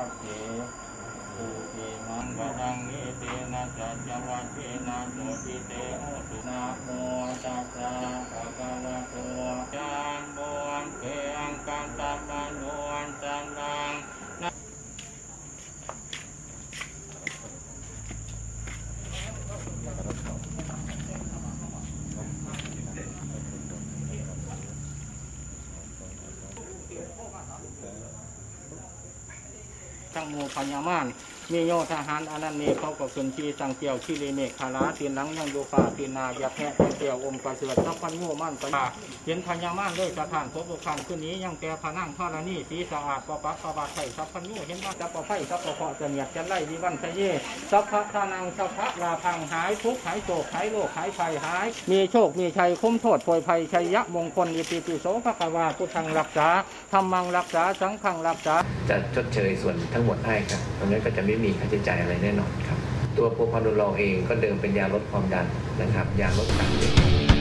ทัพเจสุเกมังกตังเอเตนะจัจวัเจนะโสติเตโอสุนาโมตัสสะภะคะวะโตยานโบนเกอังกันตัปะโนอันตันนัง kang mau panyaman มีโยทหารอนันเนกเขาก็ขึ้นชีสังเกียวชีเลเมฆคาราตีนังยังโยฟาตีนายักแพะเกียวอมกระเสือทัพพันโง่มั่นไปเห็นพญามานด้วยสถานพบบุคันขึ้นนี้ยังแกพนังท่ารนี่สีสะอาดปะปักปะบาไข่ทัพพันโง่เห็นว่าจะปะไฟทัพปะเพาะจะเนียดจะไล่วิวันทะเยสัพพะทานังสัพพะลาพังหายทุกหายโศกหายโรคหายภัยหาย มีโชคมีชัยคุ้มโทษโพยภัยชัยยะมงคลอิติปิโสภควาพุทธังรักษาธรรมังรักษาสังฆังรักษาจะชดเชยส่วนทั้งหมดให้ครับตรงนั้นก็จะไม่มีค่าใช้จ่ายอะไรแน่นอนครับ ตัวโปรพานูลองเองก็เดิมเป็นยาลดความดันนะครับ ยาลดกามดัน